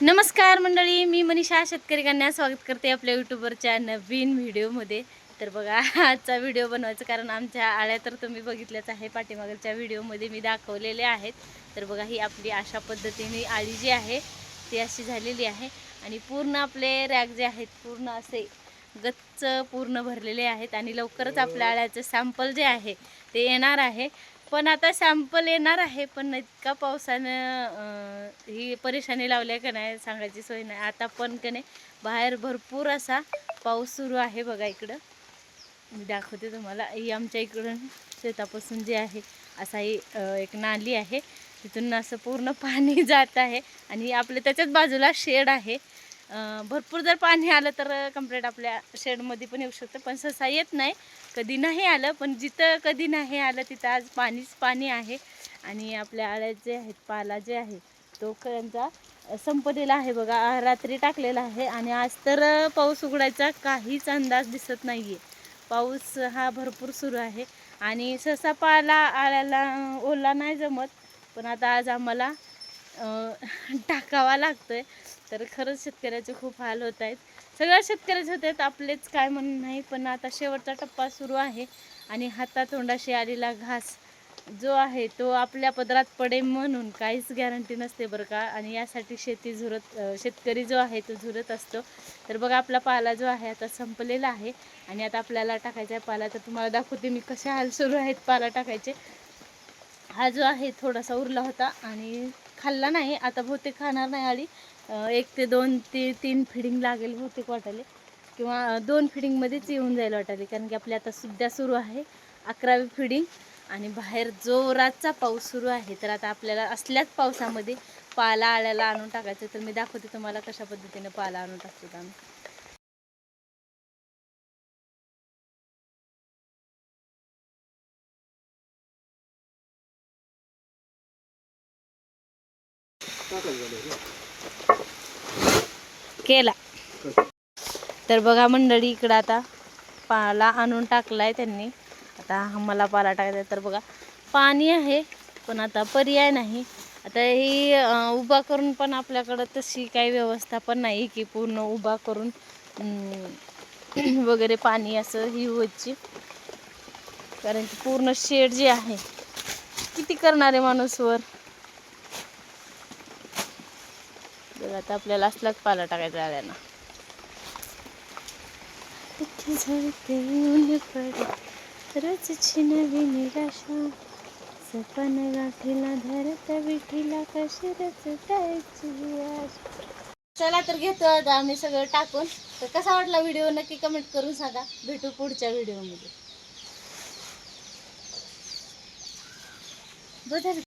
नमस्कार मंडळी मी मनीषा शेतकरी कन्या स्वागत करते आपल्या यूट्यूबवरच्या नवीन व्हिडिओमध्ये. तर बघा आजचा व्हिडिओ बनवायचं कारण आमच्या आळ्या तर तुम्ही बघितल्याच आहे पाठीमागच्या व्हिडिओमध्ये मी दाखवलेले आहेत. तर बघा ही आपली अशा पद्धतीने आळी जी आहे ती अशी झालेली आहे. आणि पूर्ण आपले रॅक जे आहेत पूर्ण असे गच्च पूर्ण भरलेले आहेत. आणि लवकरच आपल्या आळ्याचं सॅम्पल जे आहे ते येणार आहे. पण आता सॅम्पल येणार आहे पण इतका पावसानं ही परेशानी लावल्या का नाही सांगायची सोय नाही. आता पण का नाही बाहेर भरपूर असा पाऊस सुरू आहे बघा इकडं. मी दाखवते तुम्हाला. ही आमच्या इकडून शेतापासून जे आहे असा ही एक नाली आहे. तिथून असं पूर्ण पाणी जात आहे आणि आपलं त्याच्याच बाजूला शेड आहे. भरपूर जर पाणी आलं तर कंप्लेट आपल्या शेडमध्ये पण येऊ शकतं पण सहसा येत नाही. कधी नाही आलं पण जिथं कधी नाही आलं तिथं आज पाणीच पाणी आहे. आणि आपल्या आळ्यात जे आहेत पाला जे आहे तो त्यांचा संपलेला आहे बघा. रात्री टाकलेला आहे आणि आज तर पाऊस उघडायचा काहीच अंदाज दिसत नाही आहे पाऊस हा भरपूर सुरू आहे. आणि सहसा पाला आळ्याला ओला नाही जमत पण आता आज आम्हाला टाकावा लागतो आहे तर खरंच शेतकऱ्याचे खूप हाल होत आहेत. सगळ्या शेतकऱ्याचे होत आहेत आपलेच काय म्हणून नाही पण आता शेवटचा टप्पा सुरू आहे आणि हातातोंडाशी आलेला घास जो आहे तो आपल्या पदरात पडे म्हणून काहीच गॅरंटी नसते बरं का. आणि यासाठी शेती झुरत शेतकरी जो आहे तो झुरत असतो. तर बघा आपला पाला जो आहे आता संपलेला आहे आणि आता आपल्याला टाकायचा आहे पाला. तर तुम्हाला दाखवते मी कसे हाल सुरू आहेत पाला टाकायचे. हा जो आहे थोडासा उरला होता आणि खाल्ला नाही आता बहुतेक खाणार नाही आळी एक ते दोन ते तीन फिडिंग लागेल बहुतेक वाटाले किंवा दोन फिडिंगमध्येच येऊन जाईल वाटायले कारण की आपली आता सध्या सुरू आहे अकरावी फिडिंग आणि बाहेर जोराचा पाऊस सुरू आहे तर आता आपल्याला असल्याच पावसामध्ये पाला आळ्याला आणून टाकायचं. तर मी दाखवते तुम्हाला कशा पद्धतीने पाला आणून टाकतो आम्ही. केला. तर बघा मंडळी इकडं आता पाला आणून टाकलाय त्यांनी. आता आम्हाला पाला टाकायचा तर बघा पाणी आहे पण आता पर्याय नाही. आता ही उभा करून पण आपल्याकडं तशी काही व्यवस्था पण नाही की पूर्ण उभा करून वगैरे पाणी असं ही व्हायची कारण की पूर्ण शेड जे आहे किती करणार आहे तर आता आपल्याला असलाच पाला टाकायचा आल्याना. नवी निराशा. सपन गाठीला धरत विठीला कशी रचतायची चला तर घेतो आता आम्ही सगळं टाकून. तर कसा वाटला व्हिडिओ नक्की कमेंट करून सांगा. भेटू पुढच्या व्हिडिओमध्ये. बदल